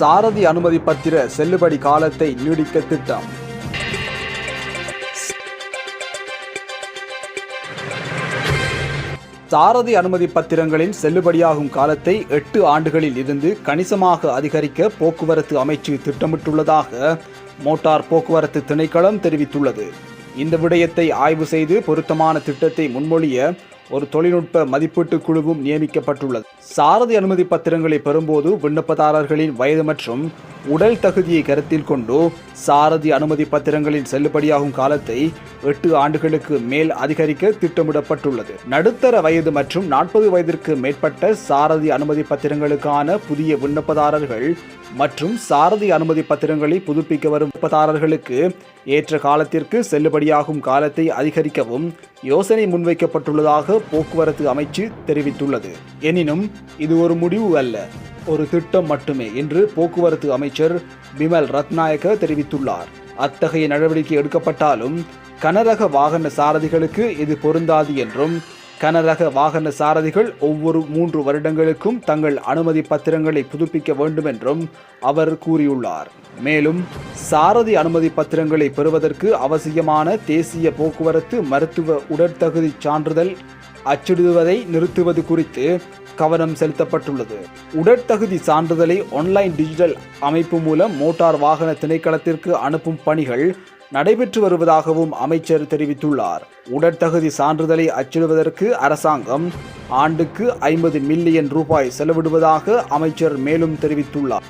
சாரதி அனுமதி பத்திர செல்லுபடி காலத்தை நீடிக்க திட்டம். சாரதி அனுமதி பத்திரங்களின் செல்லுபடியாகும் காலத்தை எட்டு ஆண்டுகளில் இருந்து கணிசமாக அதிகரிக்க போக்குவரத்து அமைச்சு திட்டமிட்டுள்ளதாக மோட்டார் போக்குவரத்து திணைக்களம் தெரிவித்துள்ளது. இந்த விடயத்தை ஆய்வு செய்து பொருத்தமான திட்டத்தை முன்மொழிய ஒரு தொழில்நுட்ப மதிப்பீட்டு குழுவும் நியமிக்கப்பட்டுள்ளது. சாரதி அனுமதி பத்திரங்களை பெறும்போது விண்ணப்பதாரர்களின் வயது மற்றும் உடல் தகுதியை கருத்தில் கொண்டு சாரதி அனுமதி பத்திரங்களின் செல்லுபடியாகும் காலத்தை எட்டு ஆண்டுகளுக்கு மேல் அதிகரிக்க திட்டமிடப்பட்டுள்ளது. நடுத்தர வயது மற்றும் நாற்பது வயதிற்கு மேற்பட்ட சாரதி அனுமதி பத்திரங்களுக்கான புதிய விண்ணப்பதாரர்கள் மற்றும் சாரதி அனுமதி பத்திரங்களை புதுப்பிக்க வரும் விண்ணப்பதாரர்களுக்கு ஏற்ற காலத்திற்கு செல்லுபடியாகும் காலத்தை அதிகரிக்கவும் யோசனை முன்வைக்கப்பட்டுள்ளதாக போக்குவரத்து அமைச்சு தெரிவித்துள்ளது. எனினும் இது ஒரு முடிவு அல்ல. ஒரு திட்டம் மட்டுமே என்று போக்குவரத்து அமைச்சர் பிமல் ரத்நாயக்க தெரிவித்துள்ளார். அத்தகைய நடவடிக்கை எடுக்கப்பட்டாலும் கனரக வாகன சாரதிகளுக்கு இது பொருந்தாது என்றும் கனரக வாகன சாரதிகள் ஒவ்வொரு மூன்று வருடங்களுக்கும் தங்கள் அனுமதி பத்திரங்களை புதுப்பிக்க வேண்டும் என்றும் அவர் கூறியுள்ளார். மேலும் சாரதி அனுமதி பத்திரங்களை பெறுவதற்கு அவசியமான தேசிய போக்குவரத்து மருத்துவ உடற்தகுதி சான்றிதழ் அச்சிடுவதை நிறுத்துவது குறித்து கவனம் செலுத்தப்பட்டுள்ளது. உடற்தகுதி சான்றிதழை ஆன்லைன் டிஜிட்டல் அமைப்பு மூலம் மோட்டார் வாகன திணைக்களத்திற்கு அனுப்பும் பணிகள் நடைபெற்று வருவதாகவும் அமைச்சர் தெரிவித்துள்ளார். உடற்தகுதி சான்றிதழை அச்சிடுவதற்கு அரசாங்கம் ஆண்டுக்கு ஐம்பது மில்லியன் ரூபாய் செலவிடுவதாக அமைச்சர் மேலும் தெரிவித்துள்ளார்.